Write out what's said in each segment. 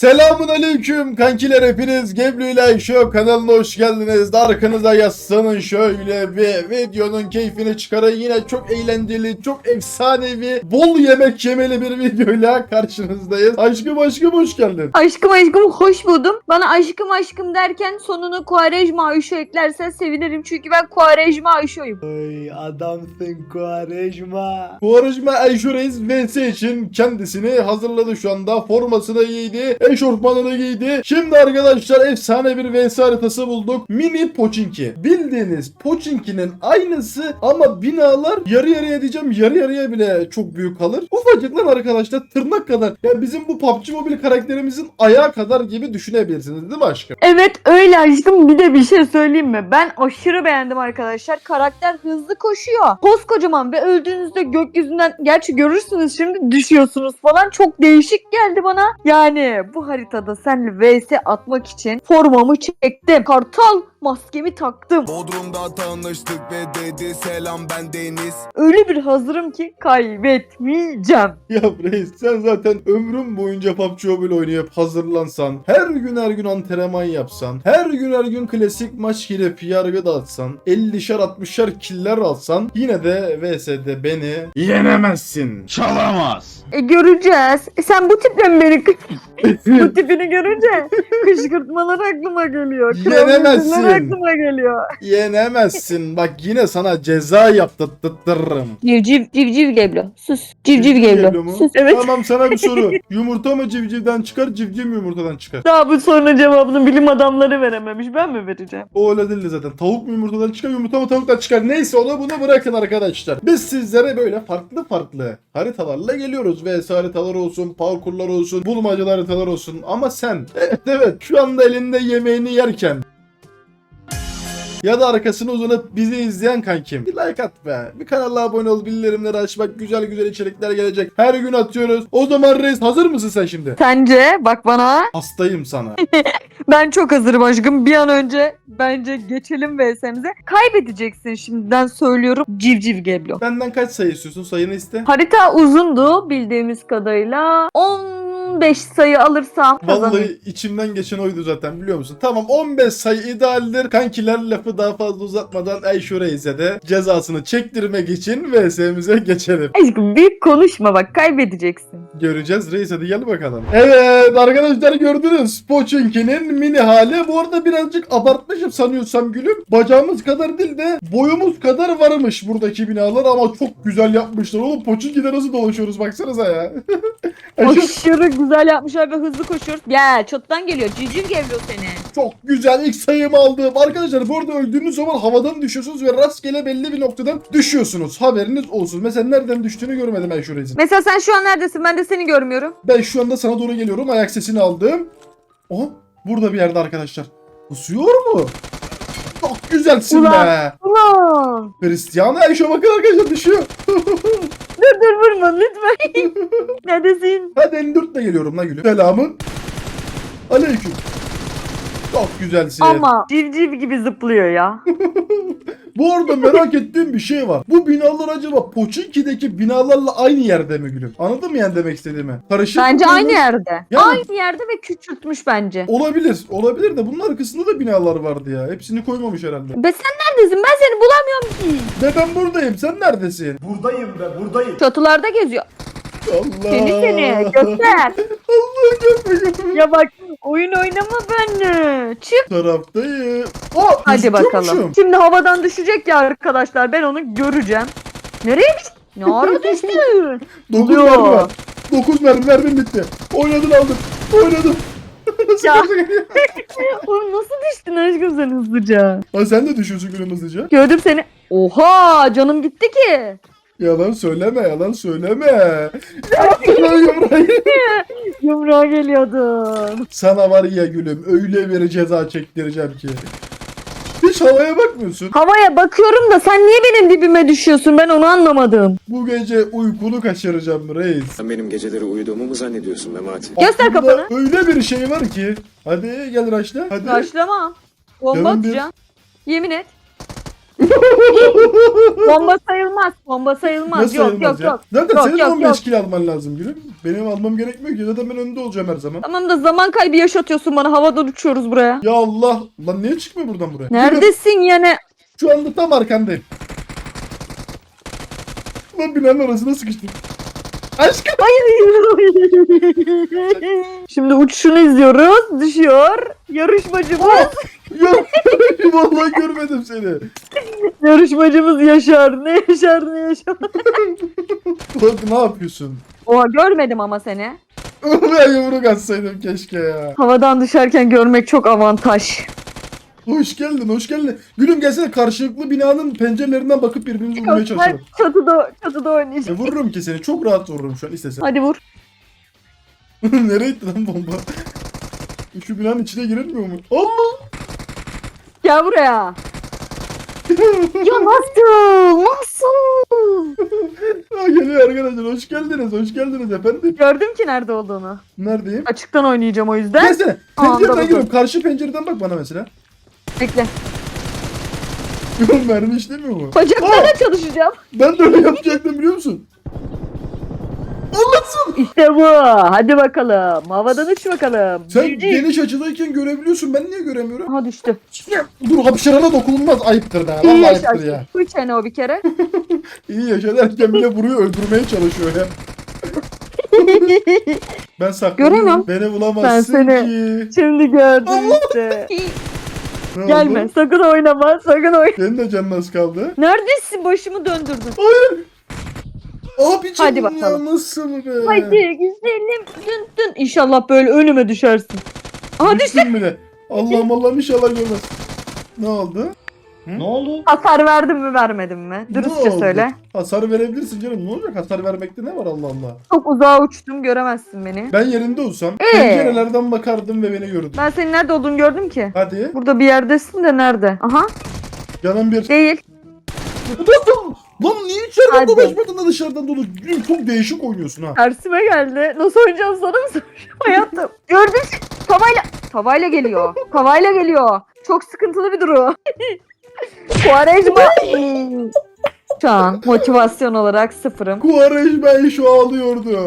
Selamun aleyküm kankiler hepiniz Geblu ile Show kanalına hoş geldiniz. Arkanıza yaslanın şöyle bir videonun keyfini çıkarın. Yine çok eğlenceli, çok efsanevi, bol yemek yemeli bir videoyla karşınızdayız. Aşkım aşkım hoş geldin. Aşkım aşkım hoş buldum. Bana aşkım aşkım derken sonunu Kuarejma Ayşo eklersen sevinirim. Çünkü ben Kuarejma Ayşo'yum. Ay adamsın Kuarejma. Kuvarajma Ayşe Reis VS için kendisini hazırladı şu anda. Formasını giydi, eşofmanını giydi. Şimdi arkadaşlar efsane bir VS haritası bulduk. Mini Pochinki. Bildiğiniz Pochinki'nin aynısı ama binalar yarı yarıya diyeceğim yarı yarıya bile çok büyük kalır. Ufacıklar arkadaşlar tırnak kadar. Yani bizim bu PUBG Mobile karakterimizin ayağı kadar gibi düşünebilirsiniz değil mi aşkım? Evet öyle aşkım bir de bir şey söyleyeyim mi? Ben aşırı beğendim arkadaşlar. Karakter hızlı koşuyor. Koskocaman ve öldüğünüzde gökyüzünden gerçi görürsünüz şimdi düşüyorsunuz falan. Çok değişik geldi bana. Yani bu haritada seninle vs atmak için formamı çektim. Kartal maskemi taktım. Bodrum'da tanıştık ve dedi selam ben Deniz Öyle bir hazırım ki kaybetmeyeceğim. Ya reis sen zaten ömrün boyunca PUBG Mobile oynayıp hazırlansan, her gün her gün antrenman yapsan, her gün her gün klasik maç girip yargı dağıtsan, 50'şer 60'şer killer alsan yine de VS'de beni yenemezsin. Çalamaz. E göreceğiz. E sen bu tiple mi beni bu tipini görünce kışkırtmalar aklıma geliyor. Yenemezsin. Kıyametler aklıma geliyor. yenemezsin. Bak yine sana ceza yaptırtırım. Civciv civciv geblo. Sus. Civciv geblo. mu? Sus. Evet. Tamam sana bir soru. Yumurta mı civcivden çıkar, civciv mi yumurtadan çıkar? Daha bu sorunun cevabını bilim adamları verememiş. Ben mi vereceğim? O öyle değil zaten. Tavuk mu yumurtadan çıkar, yumurta mı tavuktan çıkar. Neyse onu bunu bırakın arkadaşlar. Biz sizlere böyle farklı farklı haritalarla geliyoruz. VS haritalar olsun, parkurlar olsun, bulmacalı haritalar olsun. Ama sen, evet evet şu anda elinde yemeğini yerken ya da arkasını uzanıp bizi izleyen kankim. Bir like at be. Bir kanala abone ol, bildirimleri aç. Bak güzel güzel içerikler gelecek. Her gün atıyoruz. O zaman reis hazır mısın sen şimdi? Sence bak bana. Hastayım sana. Ben çok hazırım aşkım. Bir an önce bence geçelim VS'mize. Kaybedeceksin şimdiden söylüyorum. Civciv geblo. Benden kaç sayı istiyorsun? Sayını iste. Harita uzundu bildiğimiz kadarıyla. 15 sayı alırsam kazanırım. Vallahi içimden geçen oydu zaten biliyor musun? Tamam 15 sayı idealdir. Kankiler lafı daha fazla uzatmadan Ayşe Reis'e de cezasını çektirmek için VS'mize geçelim. Aşkım büyük konuşma bak kaybedeceksin. Göreceğiz Reis hadi gel bakalım. Evet arkadaşlar gördünüz. Pochinki'nin mini hali. Bu arada birazcık abartmışım sanıyorsam gülüm. Bacağımız kadar değil de boyumuz kadar varmış buradaki binalar ama çok güzel yapmışlar. Oğlum Pochinki'de nasıl dolaşıyoruz baksanıza ya. Aşırı güzel yapmışlar ve hızlı koşuyoruz. Gel çattan geliyor civciv geliyor seni. Çok güzel ilk sayımı aldım. Arkadaşlar bu arada öldüğünüz zaman havadan düşüyorsunuz ve rastgele belli bir noktadan düşüyorsunuz. Haberiniz olsun. Mesela nereden düştüğünü görmedim ben şurayı. Mesela sen şu an neredesin? Ben de seni görmüyorum. Ben şu anda sana doğru geliyorum. Ayak sesini aldım. Oha burada bir yerde arkadaşlar. Kusuyor mu? Çok güzelsin Ulan. be. Ulan. Cristiano Ayşe bakın arkadaşlar düşüyor. Dur dur vurma lütfen. Neredesin? Hadi 54 ile geliyorum lan gülüm. Selamın. Aleyküm. Çok güzelsin. Ama civciv gibi zıplıyor ya. Bu arada merak ettiğim bir şey var. Bu binalar acaba Pochinki'deki binalarla aynı yerde mi gülüm? Anladın mı yani demek istediğimi? Karışık Bence mı? aynı yerde. Yani- Aynı yerde ve küçültmüş bence. Olabilir. Olabilir de bunun arkasında da binalar vardı ya. Hepsini koymamış herhalde. Be sen neredesin? Ben seni bulamıyorum ki. Ve ben buradayım. Sen neredesin? Buradayım be buradayım. Çatılarda geziyor. Allah. Seni seni göster. Allah göster ya bak oyun oynama benimle. Çık. Taraftayım. Aa, Hadi bakalım. Şimdi havadan düşecek ya arkadaşlar. Ben onu göreceğim. Nereye düştü? Ne ara düştü? Dokuz Oluyor. mermi var. 9 mermi mermim bitti. Oynadın aldım. Oynadım. Nasıl Ya. Oğlum nasıl düştün aşkım sen hızlıca? Ha sen de düşüyorsun gülüm hızlıca. Gördüm seni. Oha canım gitti ki. Yalan söyleme yalan söyleme. Yapma yumruğu. Yumruğa geliyordum. Sana var ya gülüm öyle bir ceza çektireceğim ki. Hiç havaya bakmıyorsun. Havaya bakıyorum da sen niye benim dibime düşüyorsun ben onu anlamadım. Bu gece uykunu kaçıracağım reis. Sen benim geceleri uyuduğumu mu zannediyorsun Memati? Göster Aklımda kafanı. Öyle bir şey var ki. Hadi gel Raşla. Hadi. Başlama. Bomba bir- atacağım. Yemin et. Bomba sayılmaz. Bomba sayılmaz. Nasıl yok sayılmaz yok ya? yok. Zaten Yok, senin yok, 15 yok. kill alman lazım gülüm. Benim almam gerekmiyor ki. Zaten ben önde olacağım her zaman. Tamam da zaman kaybı yaşatıyorsun bana. Havadan uçuyoruz buraya. Ya Allah. Lan niye çıkmıyor buradan buraya? Neredesin yani? Şu anda tam arkandayım. Lan binanın arasına sıkıştım. Aşkım. Şimdi uçuşunu izliyoruz. Düşüyor. Yarışmacımız. Ya vallahi görmedim seni. Yarışmacımız Yaşar. Ne Yaşar ne Yaşar. Lan ne yapıyorsun? Oha görmedim ama seni. ben yumruk atsaydım keşke ya. Havadan düşerken görmek çok avantaj. Hoş geldin, hoş geldin. Gülüm gelsene karşılıklı binanın pencerelerinden bakıp birbirimizi vurmaya çalışalım. çatıda, çatıda E, oynayacağım. vururum ki seni. Çok rahat vururum şu an istesen. Hadi vur. Nereye gitti lan bomba? Şu binanın içine girilmiyor mu? Allah! Gel buraya. Ya nasıl? Nasıl? Ha, geliyor arkadaşlar. Hoş geldiniz, hoş geldiniz efendim. Gördüm ki nerede olduğunu. Neredeyim? Açıktan oynayacağım o yüzden. Gelsene. Aa, Pencereden anladım. giriyorum. Karşı pencereden bak bana mesela. Bekle. Mermi işlemiyor mu? Bacaklarla çalışacağım. Ben de öyle yapacaktım biliyor musun? Allah'ım! İşte bu. Hadi bakalım. Havadan uç bakalım. Sen Cici. geniş açıdayken görebiliyorsun. Ben niye göremiyorum? Aha düştü. Dur hapşırana dokunulmaz. Ayıptır da. İyi Vallahi yaşa. ayıptır ya. Uç hani o bir kere. İyi yaşa derken bile vuruyor öldürmeye çalışıyor ya. Ben saklanıyorum. Göremem. Beni bulamazsın Ben seni- ki. Şimdi gördüm işte. Ne Gelme. oldu? Sakın oynama. Sakın oynama. Senin de canın az kaldı. Neredesin? Başımı döndürdün. Abicim Hadi ya bakalım. nasıl be? Hadi güzelim. Dün dün. İnşallah böyle önüme düşersin. Aha düştü. Düştün bile. Allah'ım Allah'ım inşallah görmez. Ne oldu? Ne oldu? Hasar verdim mi vermedim mi? Dürüstçe oldu? söyle. Hasar verebilirsin canım. Ne olacak? Hasar vermekte ne var Allah Allah. Çok uzağa uçtum göremezsin beni. Ben yerinde olsam Ee? pencerelerden bakardım ve beni görürdüm. Ben senin nerede olduğunu gördüm ki. Hadi. Burada bir yerdesin de nerede? Aha Canım bir. değil. Dostum! Lan niye içeriden Hadi. dolaşmadın da dışarıdan dolu? Çok değişik oynuyorsun ha. Tersime geldi. Nasıl oynayacağım sana mı soracağım hayatım? Gördün mü? Tavayla. Tavayla geliyor. Tavayla geliyor. Çok sıkıntılı bir durum. Kuarejma. Şu an motivasyon olarak sıfırım. Ben şu ağlıyordu.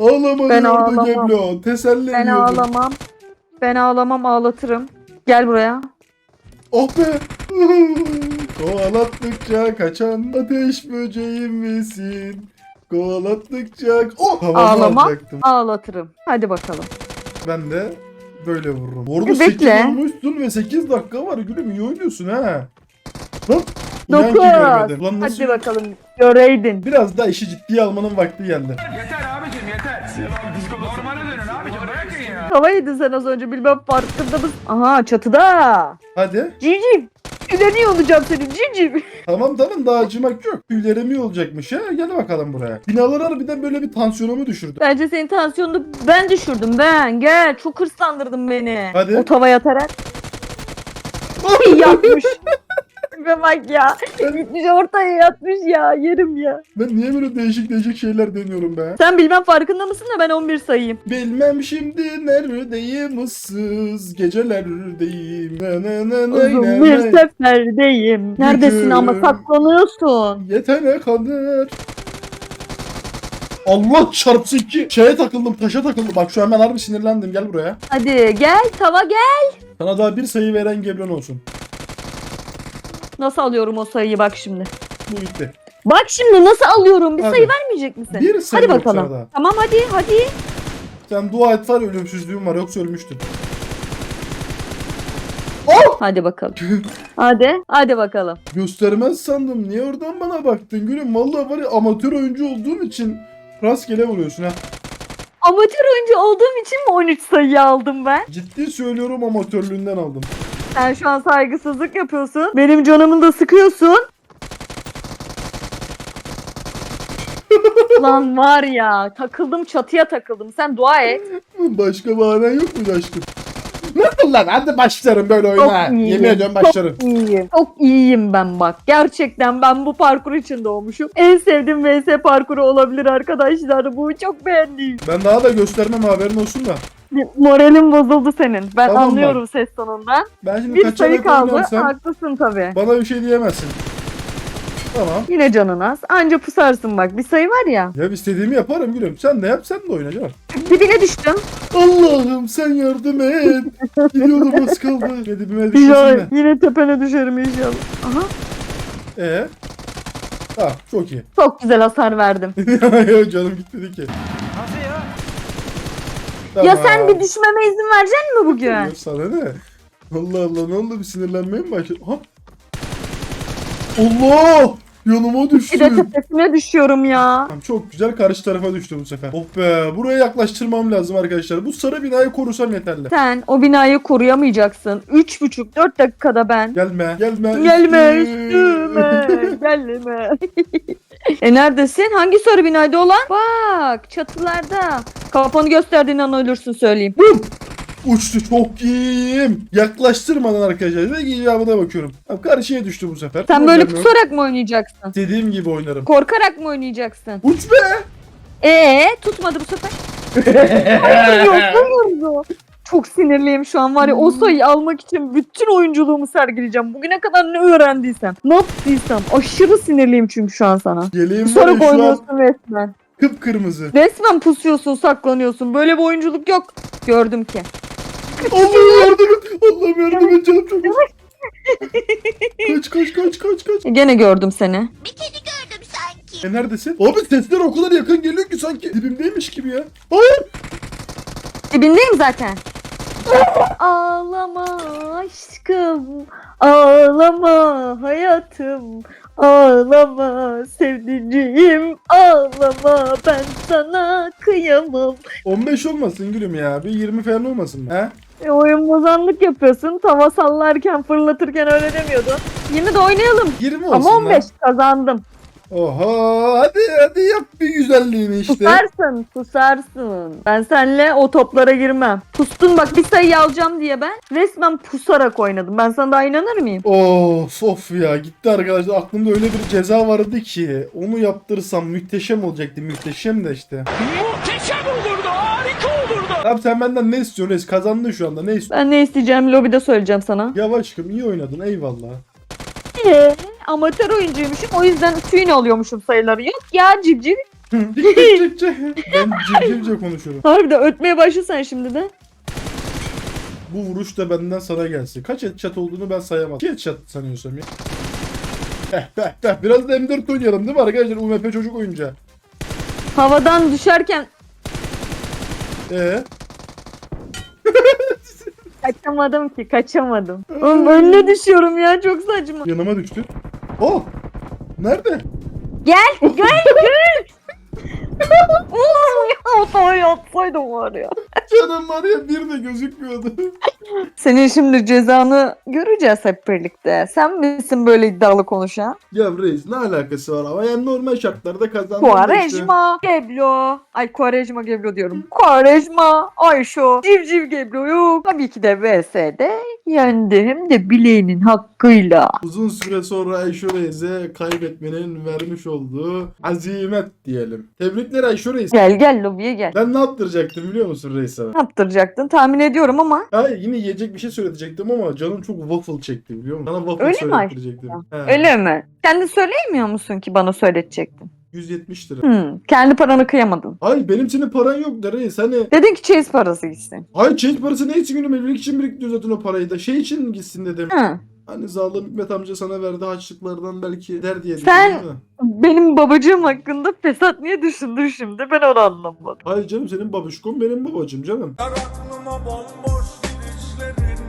Ağlama Ben ağlamam. Geblo. Teselli Ben ediyordu. ağlamam. Ben ağlamam ağlatırım. Gel buraya. Oh be. Kovalattıkça kaçan ateş böceğim misin? Kovalattıkça... Oh! Havamı Ağlama. alacaktım. Ağlatırım. Hadi bakalım. Ben de böyle vururum. Orada E, 8 bekle. olmuşsun ve 8 dakika var gülüm iyi oynuyorsun ha. Lan inan ki Dokuz. görmedim. Nasıl? Hadi bakalım. Göreydin. Biraz daha işi ciddiye almanın vakti geldi. Yeter abicim yeter. Normale dönün abicim bırakın ya. Hava yedin sen az önce bilmem farkında mısın? Aha çatıda. Hadi. Cicim. Tüleniyor olacağım senin cicim. Tamam tamam daha acımak yok. Tüylerim iyi olacakmış ha. Gel bakalım buraya. Binalar harbiden böyle bir tansiyonumu düşürdü. Bence senin tansiyonunu ben düşürdüm ben. Gel çok hırslandırdın beni. Hadi. O tavaya atarak. yatmış. Ve bak ya. Gitmiş ortaya yatmış ya. Yerim ya. Ben niye böyle değişik değişik şeyler deniyorum be? Sen bilmem farkında mısın da ben 11 sayayım. Bilmem şimdi neredeyim ıssız gecelerdeyim. Ne ne ne Uzun ne bir ne. seferdeyim. Neredesin ama Gücüm. saklanıyorsun. Yetene kadar. Allah çarpsın ki şeye takıldım taşa takıldım. Bak şu an ben harbi sinirlendim gel buraya. Hadi gel tava gel. Sana daha bir sayı veren gebren olsun. Nasıl alıyorum o sayıyı bak şimdi. Bu gitti. Bak şimdi nasıl alıyorum? Bir Hadi. sayı vermeyecek misin? Bir sayı hadi yok bakalım. sana daha. Tamam hadi hadi. Sen dua et var ya, ölümsüzlüğün var yoksa ölmüştün. Hadi bakalım. hadi hadi bakalım. Göstermez sandım. Niye oradan bana baktın gülüm? Vallahi var ya amatör oyuncu olduğun için rastgele vuruyorsun ha. Amatör oyuncu olduğum için mi 13 sayı aldım ben? Ciddi söylüyorum amatörlüğünden aldım. Sen şu an saygısızlık yapıyorsun. Benim canımı da sıkıyorsun. Lan var ya takıldım çatıya takıldım. Sen dua et. Başka bahanen yok muydu aşkım? Nasıl lan? Hadi başlarım böyle oyuna. Çok iyiyim. Yemin ediyorum başlarım. Çok iyiyim. Çok iyiyim ben bak. Gerçekten ben bu parkur için doğmuşum. En sevdiğim VS parkuru olabilir arkadaşlar. Bu çok beğendim. Ben daha da göstermem haberin olsun da. Moralim bozuldu senin. Ben Tamam anlıyorum ses tonundan. Ben şimdi Bir sayı kaçarak kaldı. oynarsam Haklısın tabii. bana bir şey diyemezsin. Tamam. Yine canın az. Anca pusarsın bak. Bir sayı var ya. Ya istediğimi yaparım gülüm. Sen de yap sen de oyna canım. Dibine düştüm. Allah'ım sen yardım et. Gidiyordum az kaldı. Ne dibime Ya, düşüyorsun ne? yine tepene düşerim inşallah. Aha. Ee? Ha çok iyi. Çok güzel hasar verdim. ya canım gitmedi ki. Ya sen bir düşmeme izin verecek mi bugün? Ya Sana ne? Allah Allah ne oldu bir sinirlenmeye mi başladın? Allah! Yanıma düştü. De tepesine düşüyorum ya. Tamam, Çok güzel karşı tarafa düştü bu sefer. Oh be buraya yaklaştırmam lazım arkadaşlar. Bu sarı binayı korusam yeterli. Sen o binayı koruyamayacaksın. 3,5-4 dakikada ben. Gelme gelme. Gelme üstüme. Gelme. e neredesin? Hangi sarı binaydı olan? Bak çatılarda. Kafanı gösterdiğin an ölürsün söyleyeyim. Uçtu çok iyiyim. Yaklaştırmadan arkadaşlar. Ve icabına bakıyorum. Tamam, karşıya düştü bu sefer. Sen böyle pusarak mı oynayacaksın? Dediğim gibi oynarım. Korkarak mı oynayacaksın? Uç be! Ee tutmadı bu sefer. Hayır, yok, olurdu. Çok sinirliyim şu an var ya o sayıyı almak için bütün oyunculuğumu sergileyeceğim. Bugüne kadar ne öğrendiysem, ne yaptıysam aşırı sinirliyim çünkü şu an sana. Geleyim var ya şu an oynuyorsun resmen. kıpkırmızı. Resmen pusuyorsun, saklanıyorsun. Böyle bir oyunculuk yok. Gördüm ki. Allah'ım yardım et. Allah'ım yardım et canım çok Kaç kaç kaç kaç kaç. E, Gene gördüm seni. E neredesin? Abi sesler o kadar yakın geliyor ki sanki dibimdeymiş gibi ya. Hayır. Dibindeyim zaten. ağlama aşkım, ağlama hayatım, ağlama sevdiceğim, ağlama ben sana kıyamam. 15 olmasın gülüm ya. Bir 20 falan olmasın mı? He? E, oyun bozanlık yapıyorsun, tava sallarken fırlatırken öyle demiyordun. Yine de oynayalım. 20 olsun Ama 15 lan. kazandım. Oha hadi hadi yap bir güzelliğini işte. Pusarsın, pusarsın. Ben seninle o toplara girmem. Pustun bak bir sayı alacağım diye ben resmen pusarak oynadım. Ben sana daha inanır mıyım? Of of ya gitti arkadaşlar aklımda öyle bir ceza vardı ki onu yaptırsam muhteşem olacaktı muhteşem de işte. Abi sen benden ne istiyorsun Reis kazandın şu anda ne istiyorsun? Ben ne isteyeceğim lobide söyleyeceğim sana. Ya aşkım iyi oynadın eyvallah. Ee, amatör oyuncuymuşum o yüzden tüyün alıyormuşum sayıları. Yok ya civciv. Ben civcivce konuşuyorum. Harbiden ötmeye başlasan şimdi de. Bu vuruş da benden sana gelsin. Kaç headshot olduğunu ben sayamadım. İki headshot sanıyorsam ya. Beh beh beh. Biraz da M4 oynayalım değil mi arkadaşlar? UMP çocuk oyuncağı. Havadan düşerken Ee? kaçamadım ki kaçamadım. Oğlum önüne düşüyorum ya çok saçma. Yanıma düştü. Oh! Nerede? Gel gel gel. Oğlum ya otaya atsaydım var ya. Canım var ya bir de gözükmüyordu. Senin şimdi cezanı göreceğiz hep birlikte. Sen misin böyle iddialı konuşan? ya reis ne alakası var ama yani normal şartlarda kazandım. Kuarejma, Geblo. Ay Kuarejma Geblo diyorum. Kuarejma, Ayşo, Civciv Geblo yok. Tabii ki de VS'de yendi. Hem de bileğinin hakkıyla. Uzun süre sonra Ayşe Reis'e kaybetmenin vermiş olduğu azimet diyelim. Tebrikler Ayşe Reis. Gel gel lobiye gel. Ben ne yaptıracaktım biliyor musun Reis sana? Ne yaptıracaktın tahmin ediyorum ama. Hayır yine yiyecek bir şey söyletecektim ama canım çok waffle çekti biliyor musun? Sana waffle Öyle mi söylettirecektim. He. Öyle mi? Kendi söyleyemiyor musun ki bana söyletecektin? 170 lira. Hmm, kendi paranı kıyamadın. Ay benim senin paran yok da reis hani. Dedin ki çeyiz parası gitsin. Ay change parası ne için günüm evlilik için biriktiriyor zaten o parayı da. Şey için gitsin dedim. Hı. Hani Zalim Hikmet amca sana verdi harçlıklardan belki der diye Sen-. Benim babacığım hakkında fesat niye düşündün şimdi? Ben onu anlamadım. Hayır canım senin babuşkon benim babacım canım.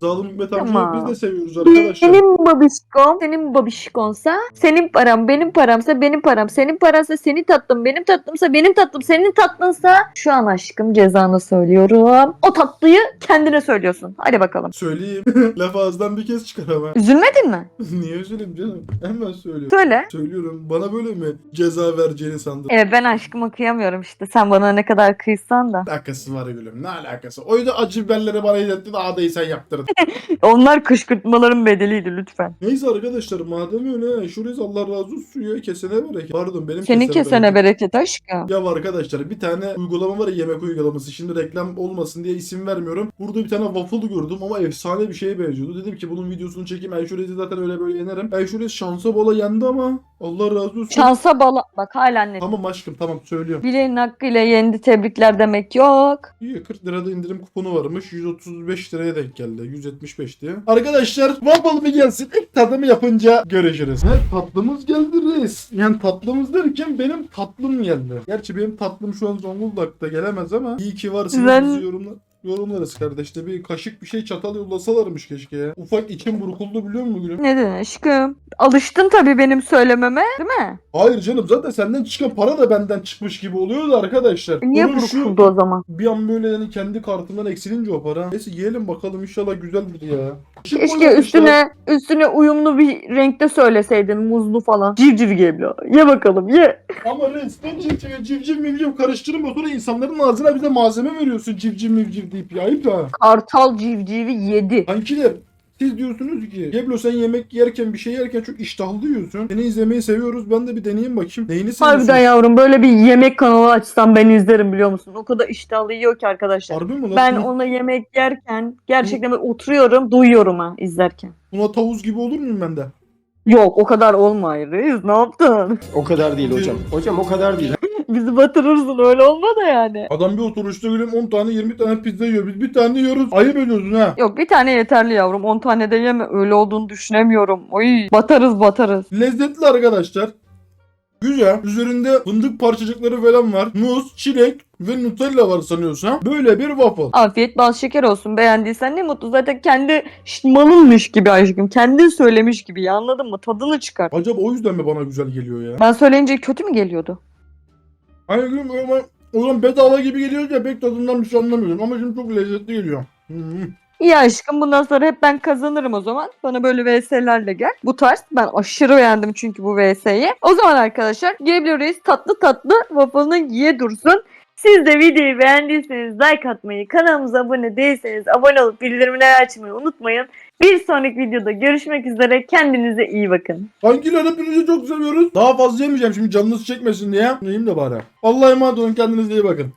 Zalim Hikmet amcayı Tamam. biz de seviyoruz arkadaşlar. Benim babişkom, senin babişkonsa senin param, benim paramsa benim param, senin paransa senin tatlım, benim tatlımsa benim tatlım, senin tatlınsa şu an aşkım cezanı söylüyorum. O tatlıyı kendine söylüyorsun. Hadi bakalım. Söyleyeyim. Laf ağızdan bir kez çıkar ama. Üzülmedin mi? Niye üzüleyim canım? Hemen söylüyorum. Söyle. Söylüyorum. Bana böyle mi ceza vereceğini sandın? Evet ben aşkıma kıyamıyorum işte. Sen bana ne kadar kıysan da. Ne alakası var gülüm? Ne alakası? O yüzden acı biberleri bana yedirtti daha da iyi sen yaptırdın. Onlar kışkırtmaların bedeliydi lütfen. Neyse arkadaşlar madem öyle şurayız Allah razı olsun ya kesene bereket. Pardon benim Senin kesene bereket. aşkım. Ya arkadaşlar bir tane uygulama var ya yemek uygulaması. Şimdi reklam olmasın diye isim vermiyorum. Burada bir tane waffle gördüm ama efsane bir şeye benziyordu. Dedim ki bunun videosunu çekeyim. Ayşurez'i zaten öyle böyle yenerim. Ayşurez şansa bola yendi ama Allah razı olsun. Şansa bala... Bak hala ne? Tamam aşkım tamam söylüyorum. Bileğin hakkıyla yendi tebrikler demek yok. İyi 40 lirada indirim kuponu varmış. 135 liraya denk geldi. 175 diye. Arkadaşlar waffle bir gelsin. İlk tadımı yapınca görüşürüz. Evet tatlımız geldi reis. Yani tatlımız derken benim tatlım geldi. Gerçi benim tatlım şu an Zonguldak'ta gelemez ama iyi ki varsınız Ben- bizi yorumla. Yorumlarız kardeşte bir kaşık bir şey çatal yollasalarmış keşke ya. Ufak içim burkuldu biliyor musun gülüm? Neden aşkım? Alıştın tabii benim söylememe değil mi? Hayır canım zaten senden çıkan para da benden çıkmış gibi oluyor da arkadaşlar. Niye Onun şu- burkuldu o zaman? Bir an böyle yani kendi kartımdan eksilince o para. Neyse yiyelim bakalım inşallah güzeldir ya. Keşke üstüne üstüne uyumlu bir renkte söyleseydin muzlu falan. Civciv geblo. Ye bakalım ye. Ama resmen civciv, civciv mivciv karıştırma sonra insanların ağzına bize malzeme veriyorsun civciv mivciv deyip ya ayıp da. Kartal civcivi yedi. Kankiler siz diyorsunuz ki Geblo sen yemek yerken bir şey yerken çok iştahlı yiyorsun. Seni izlemeyi seviyoruz ben de bir deneyeyim bakayım. Neyini seviyorsun? Harbiden yavrum böyle bir yemek kanalı açsam ben izlerim biliyor musun? O kadar iştahlı yiyor ki arkadaşlar. Harbi mi lan? Ben ona yemek yerken gerçekten böyle oturuyorum duyuyorum ha izlerken. buna tavus gibi olur muyum ben de? Yok o kadar olma reis ne yaptın? O kadar değil hocam. Hocam o kadar değil. Bizi batırırsın öyle olma da yani. Adam bir oturuşta gülüm 10 tane 20 tane pizza yiyor. Biz bir tane yiyoruz. Ayıp ediyorsun ha. Yok bir tane yeterli yavrum 10 tane de yeme öyle olduğunu düşünemiyorum. Oy batarız batarız. Lezzetli arkadaşlar. Güzel. Üzerinde fındık parçacıkları falan var. Muz, çilek ve Nutella var sanıyorsam. Böyle bir waffle. Afiyet bal şeker olsun beğendiysen ne mutlu zaten kendi malınmış gibi aşkım kendin söylemiş gibi ya anladın mı tadını çıkar. Acaba o yüzden mi bana güzel geliyor ya? Ben söyleyince kötü mü geliyordu? Hani gülüm ama o zaman bedava gibi geliyor ya pek tadından bir şey anlamıyorum. Ama şimdi çok lezzetli geliyor. Hı hı. İyi aşkım bundan sonra hep ben kazanırım o zaman. Bana böyle VS'lerle gel. Bu tarz ben aşırı beğendim çünkü bu VS'yi. O zaman arkadaşlar Gabriel tatlı tatlı waffle'ını yiye dursun. Siz de videoyu beğendiyseniz like atmayı, kanalımıza abone değilseniz abone olup bildirimleri açmayı unutmayın. Bir sonraki videoda görüşmek üzere. Kendinize iyi bakın. Kankiler hepinizi çok seviyoruz. Daha fazla yemeyeceğim şimdi canınız çekmesin diye. Yiyeyim de bari. Allah'a emanet olun kendinize iyi bakın.